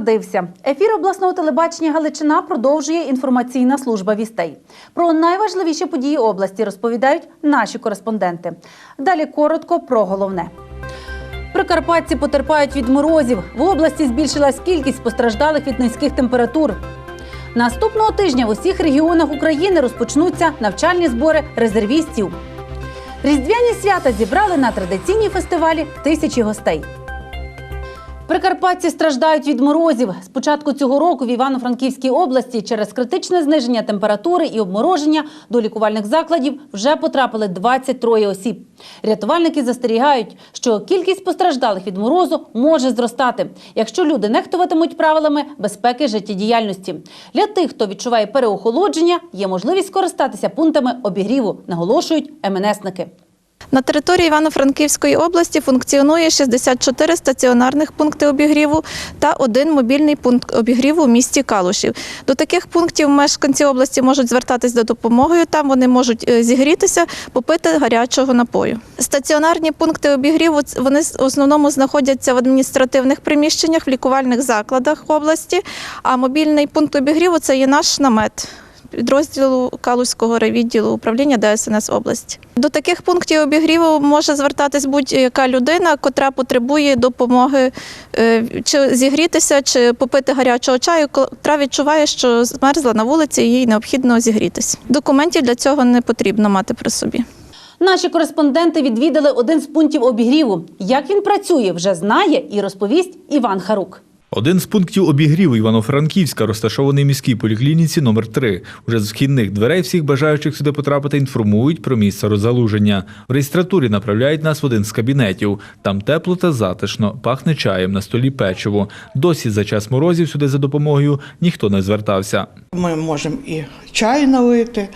Народився. Ефір обласного телебачення Галичина продовжує інформаційна служба вістей. Про найважливіші події області розповідають наші кореспонденти. Далі коротко про головне. Прикарпатці потерпають від морозів. В області збільшилась кількість постраждалих від низьких температур. Наступного тижня в усіх регіонах України розпочнуться навчальні збори резервістів. Різдвяні свята зібрали на традиційній фестивалі тисячі гостей. Прикарпатці страждають від морозів. З початку цього року в Івано-Франківській області через критичне зниження температури і обмороження до лікувальних закладів вже потрапили 23 осіб. Рятувальники застерігають, що кількість постраждалих від морозу може зростати, якщо люди нехтуватимуть правилами безпеки життєдіяльності. Для тих, хто відчуває переохолодження, є можливість скористатися пунктами обігріву, наголошують МНСники. На території Івано-Франківської області функціонує 64 стаціонарних пункти обігріву та один мобільний пункт обігріву в місті Калушів. До таких пунктів мешканці області можуть звертатись за допомогою. Там вони можуть е, зігрітися, попити гарячого напою. Стаціонарні пункти обігріву вони в основному знаходяться в адміністративних приміщеннях, в лікувальних закладах області. А мобільний пункт обігріву це є наш намет підрозділу Калузького райвідділу управління ДСНС області. До таких пунктів обігріву може звертатись будь-яка людина, котра потребує допомоги е, чи зігрітися, чи попити гарячого чаю, котра відчуває, що змерзла на вулиці, і їй необхідно зігрітися. Документів для цього не потрібно мати при собі. Наші кореспонденти відвідали один з пунктів обігріву. Як він працює, вже знає і розповість Іван Харук. Один з пунктів обігріву Івано-Франківська розташований в міській поліклініці номер 3 Уже з вхідних дверей всіх бажаючих сюди потрапити інформують про місце розгалуження. В реєстратурі направляють нас в один з кабінетів. Там тепло та затишно, пахне чаєм, на столі печиво. Досі за час морозів сюди за допомогою ніхто не звертався. Ми можемо і чай налити,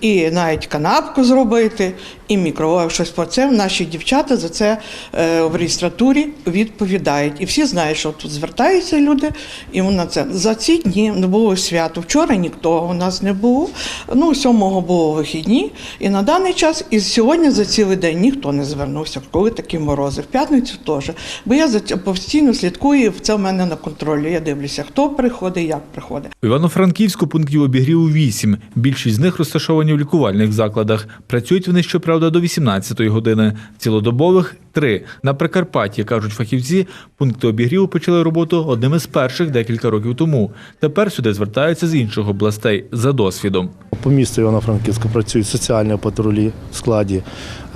і навіть канапку зробити, і мікроволновку щось про це. Наші дівчата за це е, в реєстратурі відповідають. І всі знають, що тут звертаються люди, і на це за ці дні не було свято. Вчора ніхто у нас не було. Ну, сьомого було вихідні, і на даний час, і сьогодні за цілий день ніхто не звернувся, коли такі морози. В п'ятницю теж. Бо я за це постійно слідкую, це в мене на контролі. Я дивлюся, хто приходить, як приходить. У Івано-Франківську пунктів обігріву 8. Більшість з них розташовані в лікувальних закладах. Працюють вони, щоправда, до 18-ї години. Цілодобових – три. На Прикарпатті, кажуть фахівці, пункти обігріву почали роботу одним із перших декілька років тому. Тепер сюди звертаються з інших областей за досвідом. По місту Івано-Франківська працюють соціальні патрулі в складі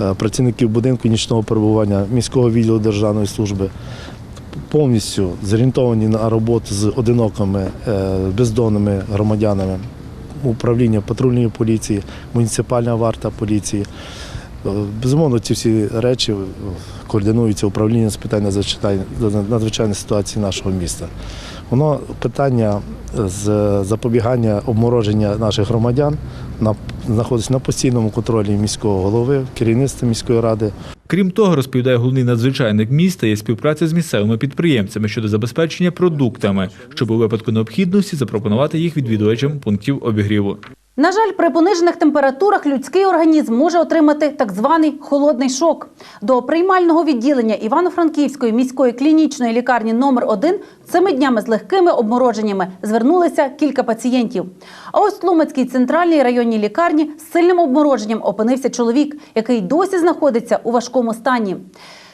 е, працівників будинку нічного перебування, міського відділу державної служби. Повністю зорієнтовані на роботу з одинокими е, бездомними громадянами, управління патрульної поліції, муніципальна варта поліції. Е, Безумовно, ці всі речі е, координуються управлінням з питань надзвичайної надзвичайної ситуації нашого міста. Воно питання з запобігання обмороження наших громадян на, знаходиться на постійному контролі міського голови, керівництва міської ради. Крім того, розповідає головний надзвичайник міста, є співпраця з місцевими підприємцями щодо забезпечення продуктами, щоб у випадку необхідності запропонувати їх відвідувачам пунктів обігріву. На жаль, при понижених температурах людський організм може отримати так званий холодний шок. До приймального відділення Івано-Франківської міської клінічної лікарні номер 1 цими днями з легкими обмороженнями звернулися кілька пацієнтів. А ось в Тлумацькій центральній районній лікарні з сильним обмороженням опинився чоловік, який досі знаходиться у важкому стані.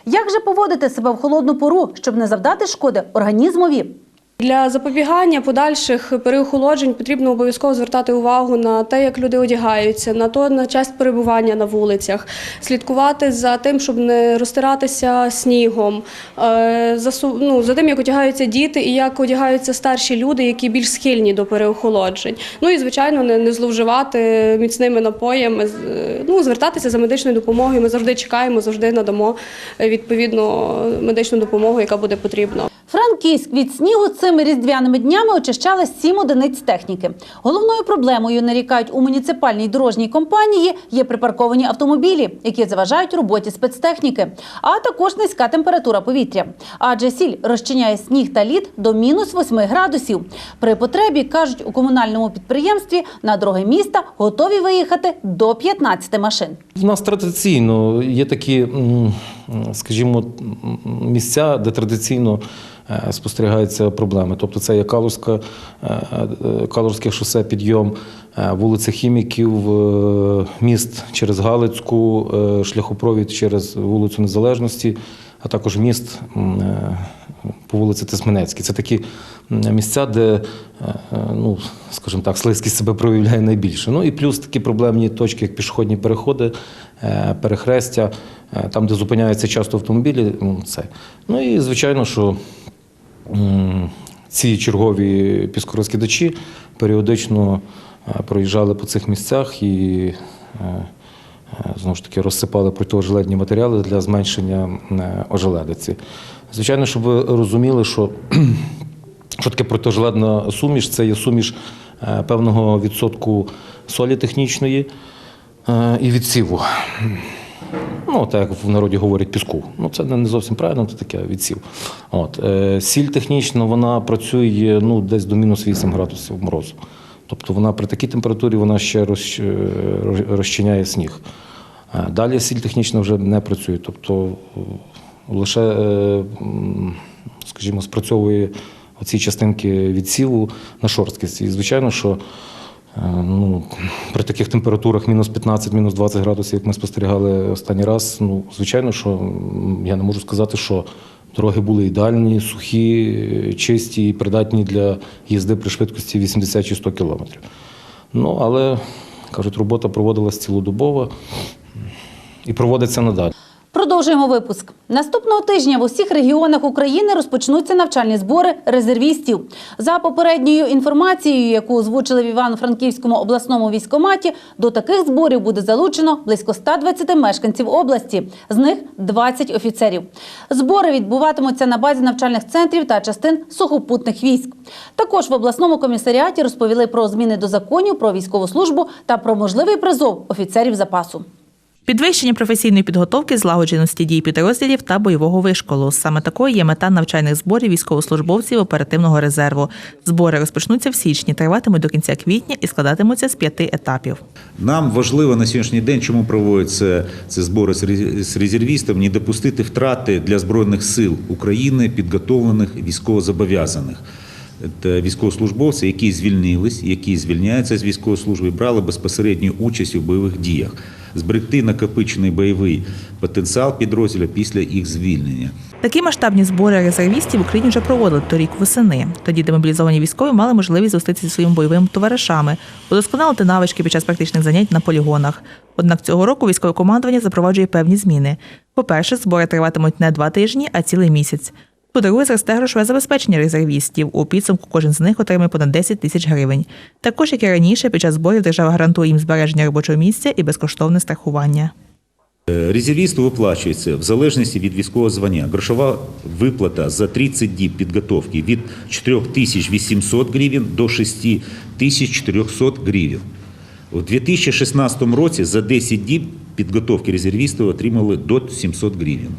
Як же поводити себе в холодну пору, щоб не завдати шкоди організмові? Для запобігання подальших переохолоджень потрібно обов'язково звертати увагу на те, як люди одягаються, на то на час перебування на вулицях, слідкувати за тим, щоб не розтиратися снігом, е, за, ну, за тим, як одягаються діти і як одягаються старші люди, які більш схильні до переохолоджень. Ну і звичайно, не, не зловживати міцними напоями, е, ну, звертатися за медичною допомогою. Ми завжди чекаємо, завжди надамо е, відповідну медичну допомогу, яка буде потрібна. Франківськ від снігу цими різдвяними днями очищали сім одиниць техніки. Головною проблемою нарікають у муніципальній дорожній компанії є припарковані автомобілі, які заважають роботі спецтехніки, а також низька температура повітря. Адже сіль розчиняє сніг та лід до мінус 8 градусів. При потребі кажуть у комунальному підприємстві на дороги міста готові виїхати до 15 машин. У нас традиційно є такі, скажімо, місця, де традиційно е, спостерігаються проблеми. Тобто це є Калузька, е, е, Калузьке шосе, підйом, вулиця Хіміків, міст через Галицьку, шляхопровід через вулицю Незалежності, а також міст по вулиці Тисменецькій. Це такі місця, де, ну, скажімо так, слизькість себе проявляє найбільше. Ну і плюс такі проблемні точки, як пішохідні переходи, перехрестя, е, там, де зупиняються часто автомобілі. Це. Ну і звичайно, що ці чергові піскорозкидачі періодично е, проїжджали по цих місцях і е, е, знову ж таки розсипали протиожеледні матеріали для зменшення е, ожеледиці. Звичайно, щоб ви розуміли, що що таке протижеледна суміш? Це є суміш е, певного відсотку солі технічної е, і відсіву. Ну, так як в народі говорять піску. Ну, це не зовсім правильно, це таке відсів. От. е, Сіль технічно вона працює ну, десь до мінус 8 градусів морозу. Тобто вона при такій температурі вона ще е, роз- розчиняє сніг. Е, Далі сіль технічно вже не працює. Тобто е, лише, е, скажімо, спрацьовує оці частинки відсіву на шорсткість. І звичайно, що Е, Ну, при таких температурах мінус 15, мінус 20 градусів, як ми спостерігали останній раз, ну, звичайно, що я не можу сказати, що дороги були ідеальні, сухі, е, чисті і придатні для їзди при швидкості 80 чи 100 кілометрів. Ну, але, кажуть, робота проводилась цілодобово і проводиться надалі. Продовжуємо випуск. Наступного тижня в усіх регіонах України розпочнуться навчальні збори резервістів. За попередньою інформацією, яку озвучили в Івано-Франківському обласному військоматі, до таких зборів буде залучено близько 120 мешканців області, з них 20 офіцерів. Збори відбуватимуться на базі навчальних центрів та частин сухопутних військ. Також в обласному комісаріаті розповіли про зміни до законів про військову службу та про можливий призов офіцерів запасу. Підвищення професійної підготовки, злагодженості дій підрозділів та бойового вишколу. Саме такою є мета навчальних зборів військовослужбовців оперативного резерву. Збори розпочнуться в січні, триватимуть до кінця квітня і складатимуться з п'яти етапів. Нам важливо на сьогоднішній день, чому проводяться ці збори з резер- з резервістів, не допустити втрати для збройних сил України підготовлених військовозобов'язаних. Військовослужбовці, які звільнились, які звільняються з військової служби, брали безпосередню участь у бойових діях, зберегти накопичений бойовий потенціал підрозділу після їх звільнення. Такі масштабні збори резервістів в Україні вже проводили торік восени. Тоді демобілізовані військові мали можливість зустрітися зі своїми бойовими товаришами, удосконалити навички під час практичних занять на полігонах. Однак цього року військове командування запроваджує певні зміни. По-перше, збори триватимуть не два тижні, а цілий місяць. По-друге, зросте грошове забезпечення резервістів. У підсумку кожен з них отримає понад 10 тисяч гривень. Також, як і раніше, під час зборів держава гарантує їм збереження робочого місця і безкоштовне страхування. Е, Резервісту виплачується в залежності від військового звання. Грошова виплата за 30 діб підготовки від 4800 гривень до 6400 гривень. У 2016 році за 10 діб підготовки резервістів отримали до 700 гривень.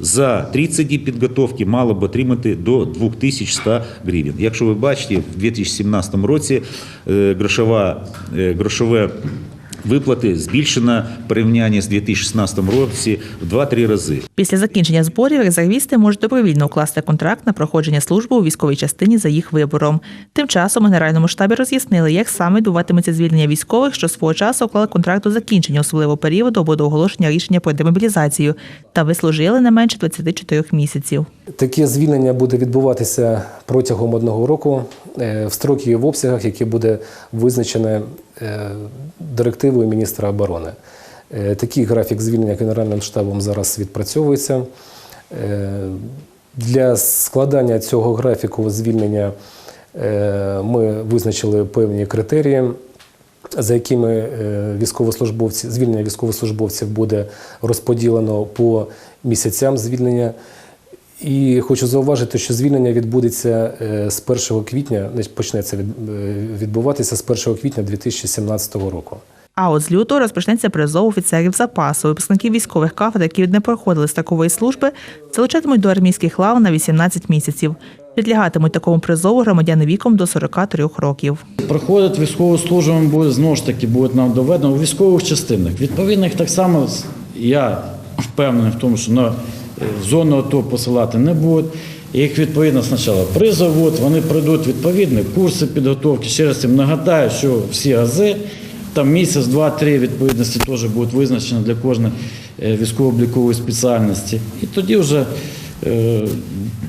За 30 діб підготовки мало б отримати до 2100 гривень. Якщо ви бачите, в 2017 році е, грошова, е, грошове виплати збільшено в порівнянні з 2016 році в 2-3 рази. Після закінчення зборів резервісти можуть добровільно укласти контракт на проходження служби у військовій частині за їх вибором. Тим часом у Генеральному штабі роз'яснили, як саме відбуватиметься звільнення військових, що свого часу уклали контракт до закінчення особливого періоду або до оголошення рішення про демобілізацію та вислужили не менше 24 місяців. Таке звільнення буде відбуватися протягом одного року е, в строки і в обсягах, які буде визначене директивою міністра оборони. Е, Такий графік звільнення Генеральним штабом зараз відпрацьовується. Е, Для складання цього графіку звільнення е, ми визначили певні критерії, за якими е, військовослужбовці, звільнення військовослужбовців буде розподілено по місяцям звільнення. І хочу зауважити, що звільнення відбудеться е, з 1 квітня, не почнеться е, відбуватися з 1 квітня 2017 року. А от з лютого розпочнеться призов офіцерів запасу. Випускників військових кафедр, які не проходили строкової служби, залучатимуть до армійських лав на 18 місяців. Підлягатимуть такому призову громадяни віком до 43 років. Проходить військову службу, буде знову ж таки буде нам доведено у військових частинах. Відповідно, їх так само я впевнений в тому, що на е, зону АТО посилати не будуть. Їх відповідно спочатку призовуть, вони пройдуть відповідні курси підготовки. Ще раз їм нагадаю, що всі ази, там місяць, два-три відповідності теж будуть визначені для кожної е, військово-облікової спеціальності. І тоді вже е,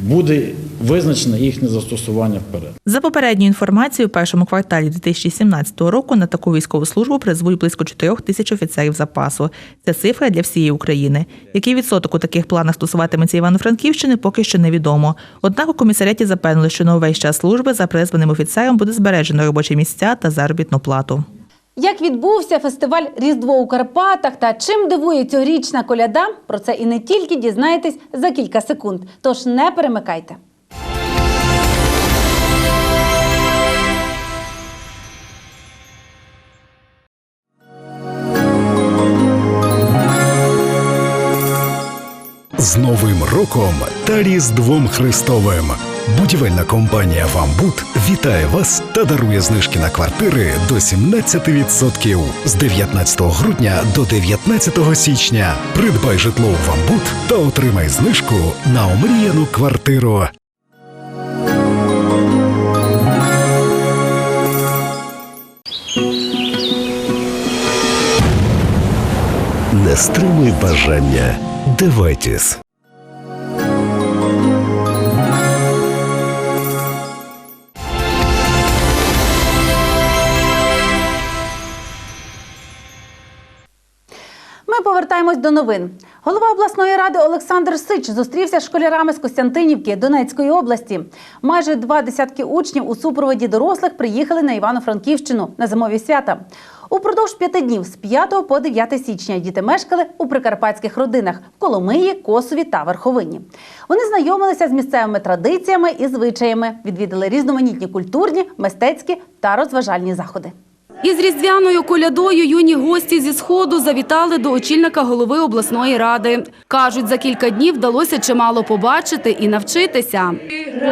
буде визначено їхнє застосування вперед. За попередньою інформацією, у першому кварталі 2017 року на таку військову службу призвуть близько 4 тисяч офіцерів запасу. Це цифра для всієї України. Який відсоток у таких планах стосуватиметься Івано-Франківщини, поки що невідомо. Однак у комісаріаті запевнили, що на увесь час служби за призваним офіцером буде збережено робочі місця та заробітну плату. Як відбувся фестиваль Різдво у Карпатах та чим дивує цьогорічна коляда? Про це і не тільки дізнаєтесь за кілька секунд. Тож не перемикайте. З Новим роком та Різдвом Христовим. Будівельна компанія Вамбут вітає вас та дарує знижки на квартири до 17% з 19 грудня до 19 січня. Придбай житло у Вамбут та отримай знижку на омріяну квартиру. Не стримуй бажання. Девайтіс. Ми повертаємось до новин. Голова обласної ради Олександр Сич зустрівся з школярами з Костянтинівки Донецької області. Майже два десятки учнів у супроводі дорослих приїхали на Івано-Франківщину на зимові свята. Упродовж п'яти днів з 5 по 9 січня діти мешкали у прикарпатських родинах в Коломиї, Косові та Верховині. Вони знайомилися з місцевими традиціями і звичаями, відвідали різноманітні культурні, мистецькі та розважальні заходи. Із різдвяною колядою юні гості зі сходу завітали до очільника голови обласної ради. Кажуть, за кілька днів вдалося чимало побачити і навчитися. Із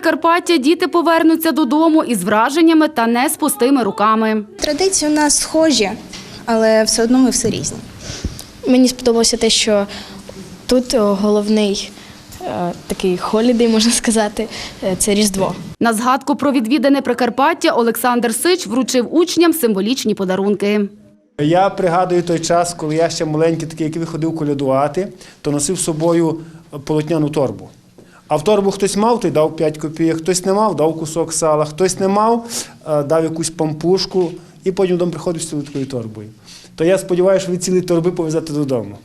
Прикарпаття діти повернуться додому із враженнями та не з пустими руками. Традиції у нас схожі, але все одно ми все різні. Мені сподобалося те, що тут головний е, такий холідей, можна сказати, е, це Різдво. На згадку про відвідане Прикарпаття Олександр Сич вручив учням символічні подарунки. Я пригадую той час, коли я ще маленький, такий, який виходив колядувати, то носив з собою полотняну торбу. А в торбу хтось мав, той дав 5 копійок, хтось не мав, дав кусок сала, хтось не мав, е, дав якусь пампушку і потім додому приходив з такою торбою. То я сподіваюся, що ви цілі торби повезете додому.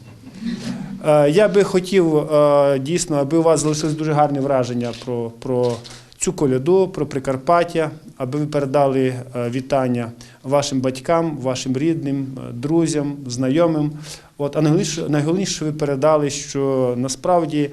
Е, Я би хотів е, дійсно, аби у вас залишилось дуже гарне враження про, про цю коляду, про Прикарпаття, аби ви передали вітання вашим батькам, вашим рідним, друзям, знайомим. От, а найголовніше, найголовніше, що ви передали, що насправді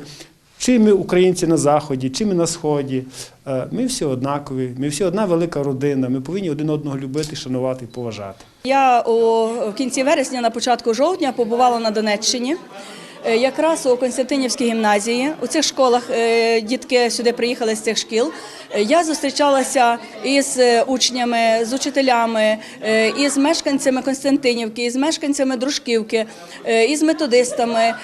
чи ми українці на Заході, чи ми на Сході, е, ми всі однакові, ми всі одна велика родина, ми повинні один одного любити, шанувати і поважати. Я у кінці вересня, на початку жовтня, побувала на Донеччині. Е, Якраз у Константинівській гімназії у цих школах е, дітки сюди приїхали з цих шкіл. Е, Я зустрічалася із учнями, з учителями, із мешканцями Константинівки, із мешканцями Дружківки, із методистами,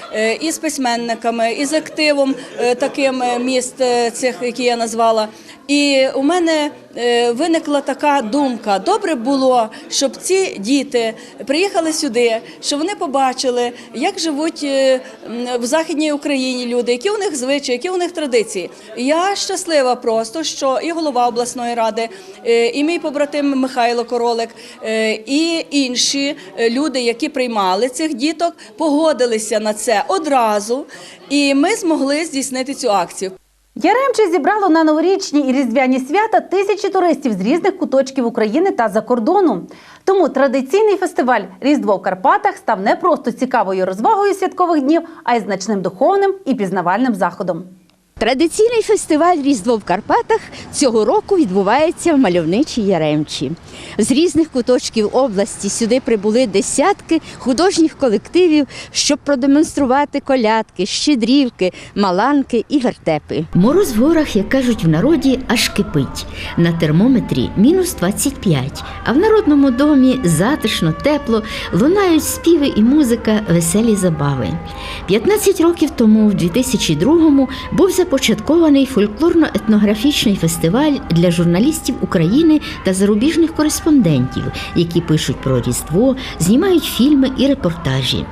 із письменниками, із активом таким міст цих, які я назвала. І у мене е, виникла така думка: добре було, щоб ці діти приїхали сюди, щоб вони побачили, як живуть е, в Західній Україні люди, які у них звичаї, які у них традиції. Я щаслива просто, що і голова обласної ради, е, і мій побратим Михайло Королик, і інші люди, які приймали цих діток, погодилися на це одразу, і ми змогли здійснити цю акцію. Яремче зібрало на новорічні і різдвяні свята тисячі туристів з різних куточків України та за кордону. Тому традиційний фестиваль Різдво в Карпатах став не просто цікавою розвагою святкових днів, а й значним духовним і пізнавальним заходом. Традиційний фестиваль Різдво в Карпатах цього року відбувається в мальовничій Яремчі. З різних куточків області сюди прибули десятки художніх колективів, щоб продемонструвати колядки, щедрівки, маланки і вертепи. Мороз в горах, як кажуть в народі, аж кипить. На термометрі мінус 25, а в народному домі затишно, тепло, лунають співи і музика, веселі забави. 15 років тому, в 2002-му, був започаткований фольклорно-етнографічний фестиваль для журналістів України та зарубіжних кореспондентів, які пишуть про Різдво, знімають фільми і репортажі.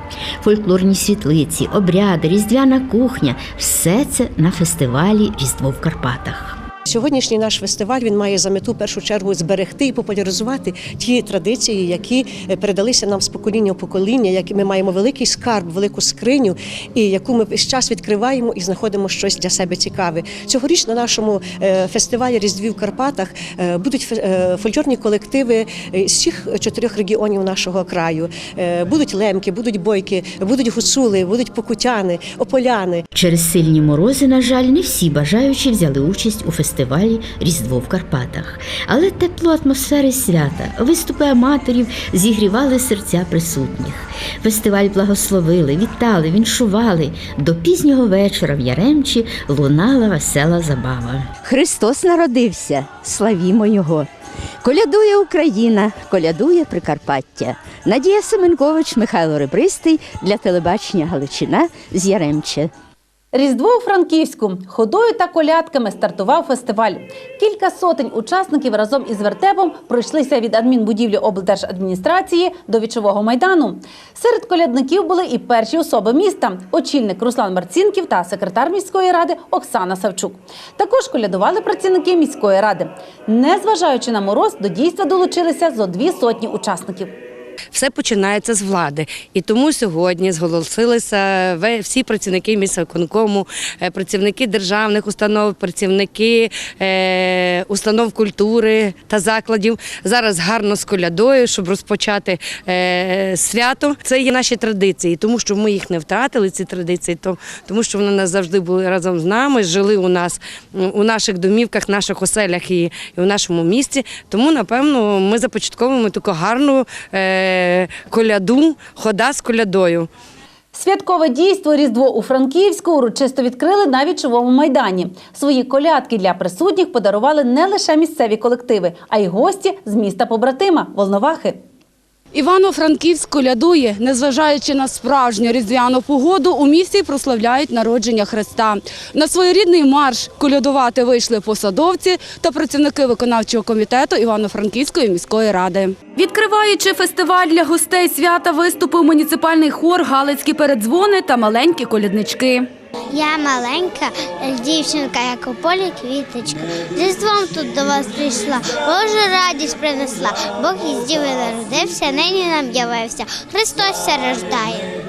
Фольклорні світлиці, обряди, різдвяна кухня все це на фестивалі Різдво в Карпатах. Сьогоднішній наш фестиваль він має за мету в першу чергу зберегти і популяризувати ті традиції, які е, передалися нам з покоління в покоління, які ми маємо великий скарб, велику скриню, і яку ми весь час відкриваємо і знаходимо щось для себе цікаве. Цьогоріч на нашому е, фестивалі Різдві в Карпатах е, будуть фольклорні колективи з всіх чотирьох регіонів нашого краю. Будуть лемки, будуть бойки, будуть гуцули, будуть покутяни, ополяни. Через сильні морози, на жаль, не всі бажаючі взяли участь у фестивалі Різдво в Карпатах. Але тепло атмосфери свята, виступи аматорів зігрівали серця присутніх. Фестиваль благословили, вітали, віншували. До пізнього вечора в Яремчі лунала весела забава. Христос народився, славімо Його. Колядує Україна, колядує Прикарпаття. Надія Семенкович, Михайло Ребристий для телебачення Галичина з Яремче. Різдво у Франківську ходою та колядками стартував фестиваль. Кілька сотень учасників разом із вертепом пройшлися від адмінбудівлі облдержадміністрації до вічового майдану. Серед колядників були і перші особи міста: очільник Руслан Марцінків та секретар міської ради Оксана Савчук. Також колядували працівники міської ради. Незважаючи на мороз, до дійства долучилися зо дві сотні учасників. Все починається з влади. І тому сьогодні зголосилися всі працівники міськвиконкому, е, працівники державних установ, працівники е, установ культури та закладів. Зараз гарно з колядою, щоб розпочати е, свято. Це є наші традиції, тому що ми їх не втратили, ці традиції, то- тому що вони нас завжди були разом з нами, жили у нас у наших домівках, наших оселях і, в нашому місті. Тому, напевно, ми започатковуємо таку гарну коляду, хода з колядою. Святкове дійство Різдво у Франківську урочисто відкрили на вічовому майдані. Свої колядки для присутніх подарували не лише місцеві колективи, а й гості з міста побратима Волновахи. Івано-Франківськ колядує, незважаючи на справжню різдвяну погоду, у місті прославляють народження Христа. На своєрідний марш колядувати вийшли посадовці та працівники виконавчого комітету Івано-Франківської міської ради. Відкриваючи фестиваль для гостей свята, виступив муніципальний хор Галицькі передзвони та маленькі коляднички. Я маленька дівчинка, як у полі квіточка. З Різдвом тут до вас прийшла, Божу радість принесла. Бог із діви народився, нині нам явився. Христос ся рождає.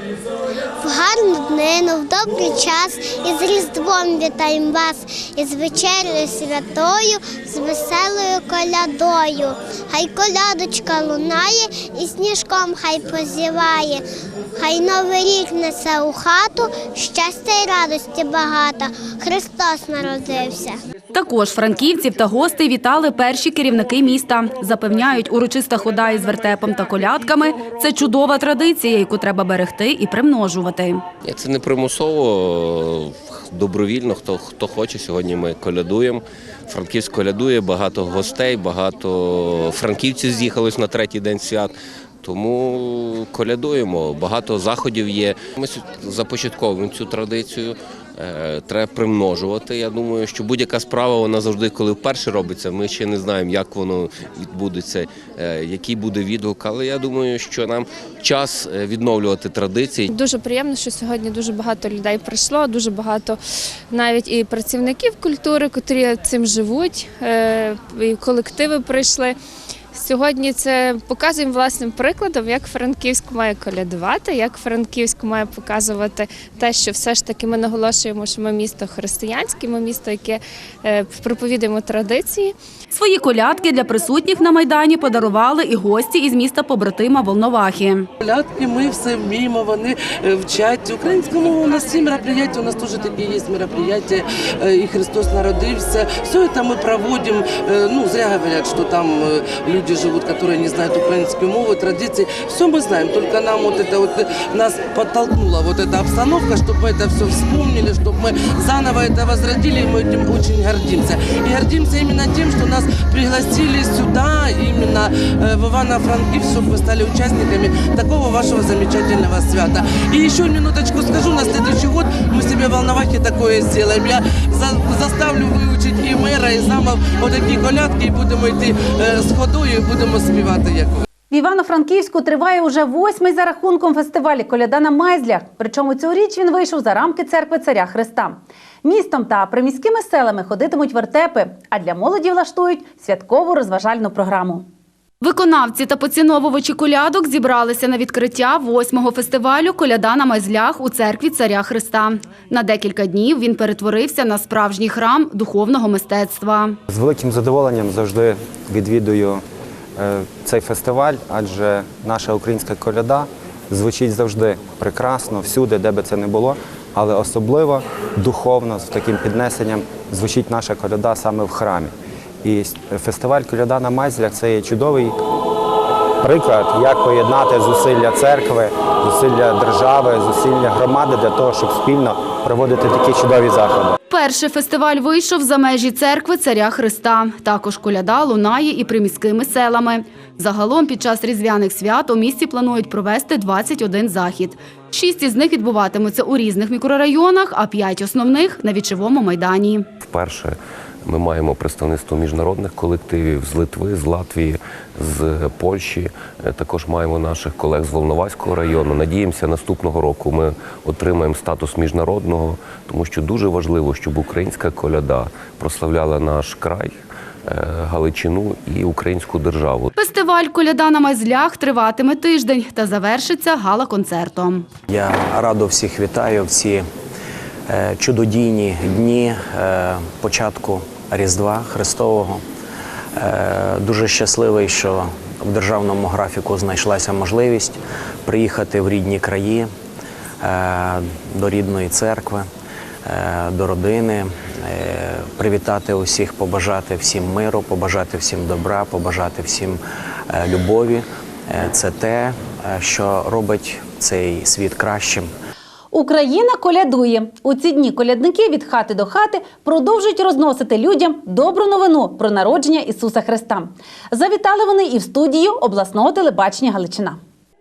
В гарну днину, в добрий час, із Різдвом вітаємо вас, із вечерею святою, з веселою колядою. Хай колядочка лунає і сніжком хай позіває. Хай новий рік несе у хату, щастя й радості багато. Христос народився. Також франківців та гостей вітали перші керівники міста. Запевняють, урочиста хода із вертепом та колядками – це чудова традиція, яку треба берегти і примножувати. Це не примусово, добровільно, хто, хто хоче. Сьогодні ми колядуємо. Франківськ колядує, багато гостей, багато франківців з'їхалось на третій день свят. Тому колядуємо, багато заходів є. Ми започатковуємо цю традицію. е, Треба примножувати. Я думаю, що будь-яка справа вона завжди, коли вперше робиться, ми ще не знаємо, як воно відбудеться, е, який буде відгук. Але я думаю, що нам час е, відновлювати традиції. Дуже приємно, що сьогодні дуже багато людей прийшло, дуже багато навіть і працівників культури, котрі цим живуть, і колективи прийшли. Сьогодні це показуємо власним прикладом, як Франківськ має колядувати, як Франківськ має показувати те, що все ж таки ми наголошуємо, що ми місто християнське, ми місто, яке е, проповідуємо традиції. Свої колядки для присутніх на майдані подарували і гості із міста побратима Волновахи. Колядки ми все вміємо, вони е, вчать українську мову. У нас всі мероприятия, у нас теж такі є мероприятия, е, і Христос народився. Все це ми проводимо. Ну, зря говорять, що там е, люди живуть, які не знають української мови, традиції. Все ми знаємо, тільки нам вот это вот, нас подтолкнула вот эта обстановка, чтобы мы это все вспомнили, чтобы мы заново это возродили, и мы этим очень гордимся. И гордимся именно тем, что нас пригласили сюда, именно э, в Ивано-Франкивск, чтобы вы стали участниками такого вашего замечательного свята. И еще минуточку скажу, на следующий год мы себе в Волновахе такое сделаем. Я за- заставлю выучить и мэра, и замов вот такие колядки, и будемо йти э, з ходою, І будемо співати як ви. В Івано-Франківську триває уже восьмий за рахунком фестивалі Коляда на Майзлях. Причому цьогоріч він вийшов за рамки церкви царя Христа. Містом та приміськими селами ходитимуть вертепи, а для молоді влаштують святкову розважальну програму. Виконавці та поціновувачі колядок зібралися на відкриття восьмого фестивалю Коляда на майзлях у церкві царя Христа. На декілька днів він перетворився на справжній храм духовного мистецтва. З великим задоволенням завжди відвідую цей фестиваль, адже наша українська коляда звучить завжди прекрасно, всюди, де би це не було, але особливо духовно, з таким піднесенням звучить наша коляда саме в храмі. І фестиваль Коляда на Майзлях це є чудовий приклад, як поєднати зусилля церкви, зусилля держави, зусилля громади для того, щоб спільно проводити такі чудові заходи. Перший фестиваль вийшов за межі церкви царя Христа. Також коляда лунає і приміськими селами. Загалом під час різдвяних свят у місті планують провести 21 захід. Шість із них відбуватимуться у різних мікрорайонах, а п'ять основних на вічовому майдані. Вперше ми маємо представництво міжнародних колективів з Литви, з Латвії, з Польщі. Е, Також маємо наших колег з Волноваського району. Надіємося, наступного року ми отримаємо статус міжнародного, тому що дуже важливо, щоб українська коляда прославляла наш край, е, Галичину і українську державу. Фестиваль Коляда на майзлях триватиме тиждень та завершиться гала-концертом. Я радо всіх вітаю в ці е, чудодійні дні початку Різдва Христового. Е, Дуже щасливий, що в державному графіку знайшлася можливість приїхати в рідні краї, е, до рідної церкви, е, до родини, привітати усіх, побажати всім миру, побажати всім добра, побажати всім любові. Це те, що робить цей світ кращим. Україна колядує. У ці дні колядники від хати до хати продовжують розносити людям добру новину про народження Ісуса Христа. Завітали вони і в студію обласного телебачення Галичина.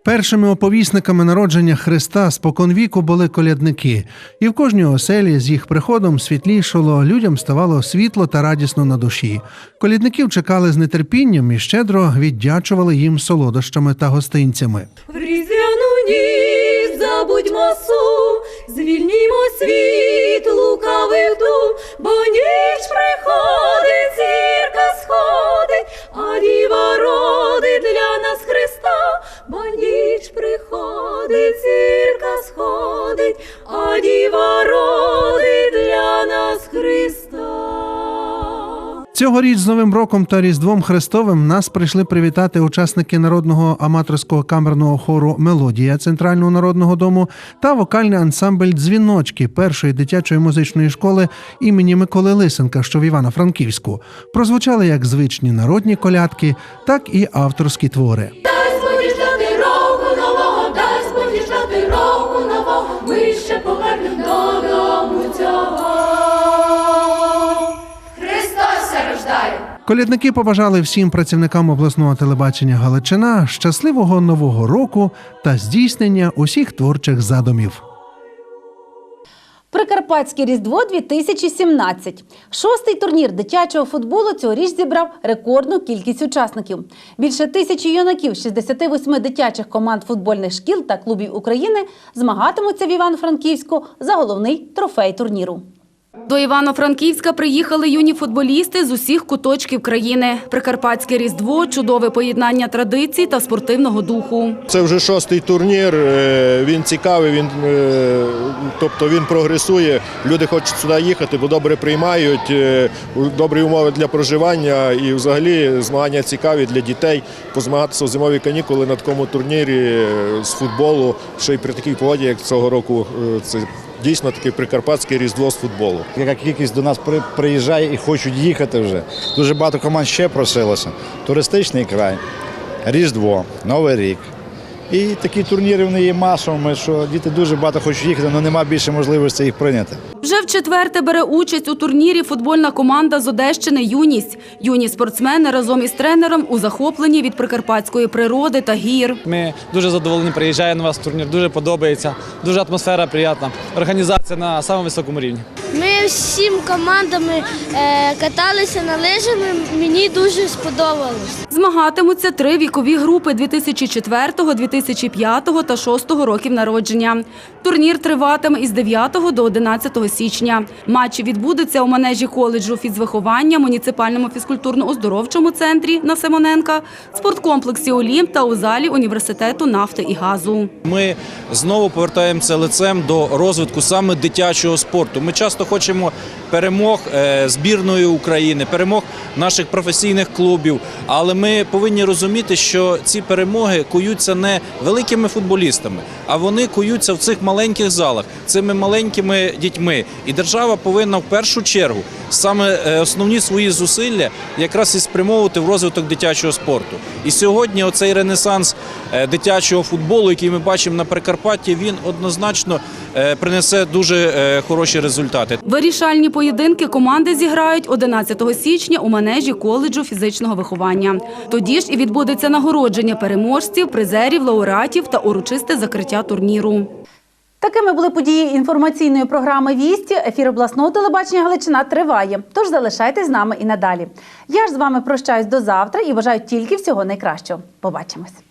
Першими оповісниками народження Христа споконвіку були колядники, і в кожній оселі з їх приходом світлішало, людям ставало світло та радісно на душі. Колядників чекали з нетерпінням і щедро віддячували їм солодощами та гостинцями. Сум, звільнімо світ лукавих дум, бо ніч приходить, зірка сходить, а діва родить для нас Христа, бо ніч приходить, зірка сходить, а діва родить для нас Христа. Цьогоріч з Новим роком та Різдвом Христовим нас прийшли привітати учасники народного аматорського камерного хору Мелодія Центрального народного дому та вокальний ансамбль Дзвіночки першої дитячої музичної школи імені Миколи Лисенка, що в Івано-Франківську. Прозвучали як звичні народні колядки, так і авторські твори. Дай сподіждати року нового, дай сподіждати року нового, ми ще Колядники побажали всім працівникам обласного телебачення Галичина щасливого нового року та здійснення усіх творчих задумів. Прикарпатське Різдво 2017. Шостий турнір дитячого футболу цьогоріч зібрав рекордну кількість учасників. Більше тисячі юнаків з 68 дитячих команд футбольних шкіл та клубів України змагатимуться в Івано-Франківську за головний трофей турніру. До Івано-Франківська приїхали юні футболісти з усіх куточків країни. Прикарпатське різдво, чудове поєднання традицій та спортивного духу. Це вже шостий турнір. е, Він цікавий, він е, тобто він прогресує. Люди хочуть сюди їхати, бо добре приймають, е, добрі умови для проживання і взагалі змагання цікаві для дітей. Позмагатися в зимові канікули на такому турнірі з футболу, ще й при такій погоді, як цього року. Це дійсно таке прикарпатське різдво з футболу. Яка кількість до нас приїжджає і хочуть їхати вже. Дуже багато команд ще просилося. Туристичний край, Різдво, Новий рік. І такі турніри вони є масовими, що діти дуже багато хочуть їхати, але немає більше можливості їх прийняти. Вже в четверте бере участь у турнірі футбольна команда з Одещини Юність. Юні спортсмени разом із тренером у захопленні від прикарпатської природи та гір. Ми дуже задоволені, приїжджає на вас турнір, дуже подобається, дуже атмосфера приємна, організація на самому високому рівні. Ми всім командами е, каталися на лижами. Мені дуже сподобалось. Змагатимуться три вікові групи 2004, 2005 та 2006 років народження. Турнір триватиме із 9 до 11 січня. Матчі відбудуться у манежі коледжу фізвиховання, муніципальному фізкультурно-оздоровчому центрі на Симоненка, спорткомплексі Олімп та у залі університету нафти і газу. Ми знову повертаємося лицем до розвитку саме дитячого спорту. Ми часто хочемо перемог е, збірної України, перемог наших професійних клубів. Але ми повинні розуміти, що ці перемоги куються не великими футболістами, а вони куються в цих маленьких залах, цими маленькими дітьми. І держава повинна в першу чергу саме е, основні свої зусилля якраз і спрямовувати в розвиток дитячого спорту. І сьогодні оцей ренесанс е, дитячого футболу, який ми бачимо на Прикарпатті, він однозначно е, принесе дуже хороші результати. Вирішальні поєдинки команди зіграють 11 січня у манежі коледжу фізичного виховання. Тоді ж і відбудеться нагородження переможців, призерів, лауреатів та урочисте закриття турніру. Такими були події інформаційної програми Вісті. Ефір обласного телебачення Галичина триває. Тож залишайтесь з нами і надалі. Я ж з вами прощаюсь до завтра і бажаю тільки всього найкращого. Побачимось.